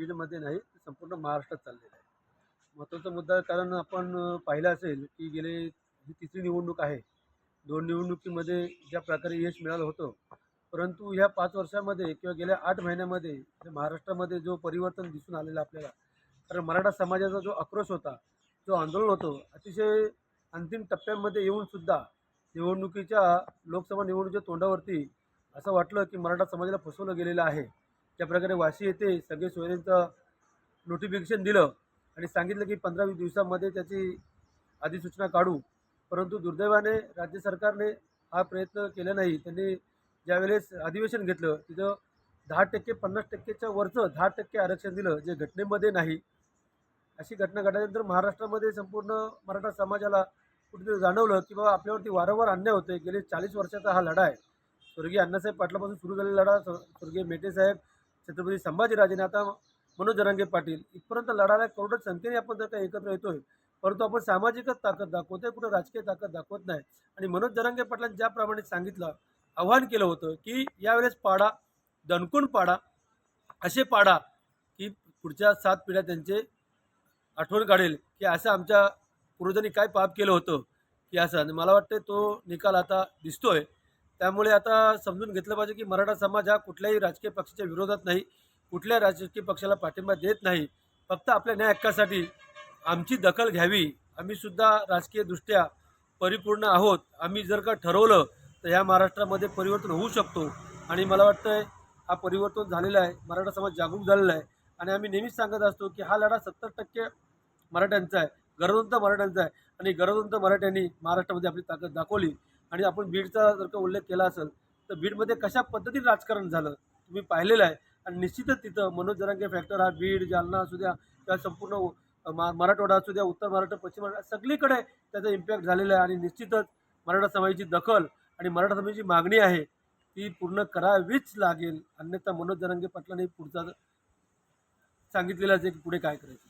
बीडमध्ये नाही संपूर्ण महाराष्ट्रात चाललेलं आहे. महत्त्वाचा मुद्दा कारण आपण पाहिलं असेल की गेले ही तिसरी निवडणूक आहे. दोन निवडणुकीमध्ये ज्या प्रकारे यश मिळालं होतं परंतु ह्या पाच वर्षामध्ये किंवा गेल्या आठ महिन्यामध्ये महाराष्ट्रामध्ये जो परिवर्तन दिसून आलेलं आपल्याला कारण मराठा समाजाचा जो आक्रोश होता जो आंदोलन होतं अतिशय अंतिम टप्प्यांमध्ये येऊनसुद्धा निवडणुकीच्या लोकसभा निवडणुकीच्या तोंडावरती असं वाटलं की मराठा समाजाला फसवलं गेलेलं आहे. ज्या प्रकारे वाशी येथे सगळे सोयऱ्यांचं नोटिफिकेशन दिलं आणि सांगितलं की पंधरा वीस दिवसामध्ये त्याची अधिसूचना काढू. परंतु दुर्दैवाने राज्य सरकारने हा प्रयत्न केला नाही. त्यांनी ज्यावेळेस अधिवेशन घेतलं तिथं दहा टक्के पन्नास टक्केच्या वरचं दहा टक्के आरक्षण दिलं जे घटनेमध्ये नाही. अशी घटना घडल्यानंतर महाराष्ट्रामध्ये संपूर्ण मराठा समाजाला कुठेतरी जाणवलं की बाबा आपल्यावरती वारंवार अन्याय होते गेले चाळीस वर्षाचा हा लढा आहे. स्वर्गीय अण्णासाहेब पाटलापासून सुरू झालेला लढा स्वर्गीय मेटे मेटेसाहेब छत्रपती संभाजीराजे आता मनोज जरांगे पाटील इथपर्यंत लढायला करोडो संख्येने आपण जर का एकत्र येतोय परंतु आपण सामाजिकच ताकद दाखवतोय कुठं राजकीय ताकद दाखवत नाही. आणि मनोज जरांगे पाटलांनी ज्याप्रमाणे सांगितलं आव्हान केलं होतं की यावेळेस पाडा दणकून पाडा असे पाडा की पुढच्या सात पिढ्या त्यांचे आठवण काढेल की असं आमच्या पूर्वजांनी काय पाप केलं होतं की असं. आणि मला वाटतं तो निकाल आता दिसतोय. त्यामुळे आता समजून घेतलं पाहिजे की मराठा समाज हा कुठल्याही राजकीय पक्षाच्या विरोधात नाही कुठल्या राजकीय पक्षाला पाठिंबा देत नाही. फक्त आपल्या न्याय हक्कासाठी आमची दखल घ्यावी. आम्ही सुद्धा राजकीयदृष्ट्या परिपूर्ण आहोत. आम्ही जर का ठरवलं तर ह्या महाराष्ट्रामध्ये परिवर्तन होऊ शकतो. आणि मला वाटतं हा परिवर्तन झालेला आहे. मराठा समाज जागरूक झालेला आहे. आणि आम्ही नेहमीच सांगत असतो की हा लढा सत्तर टक्के मराठ्यांचा आहे. गरजवंत मराठ्यांचा आहे. आणि गरजवंत मराठ्यांनी महाराष्ट्रामध्ये आपली ताकद दाखवली. आणि आपण बीडचा जर का उल्लेख केला असेल तर बीडमध्ये कशा पद्धतीने राजकारण झालं तुम्ही पाहिलेलं आहे. आणि निश्चितच तिथं मनोज जरांगे फॅक्टर हा बीड जालना असू द्या किंवा संपूर्ण मा मराठवाडा असू द्या उत्तर महाराष्ट्र पश्चिम महाराष्ट्र सगळीकडे त्याचा इम्पॅक्ट झालेला आहे. आणि निश्चितच मराठा समाजाची दखल आणि मराठा समाजाची मागणी आहे ती पूर्ण करावीच लागेल. अन्यथा मनोज जरांगे पाटलांनी पुढचा सांगितलेलं आहे की पुढे काय करायचं.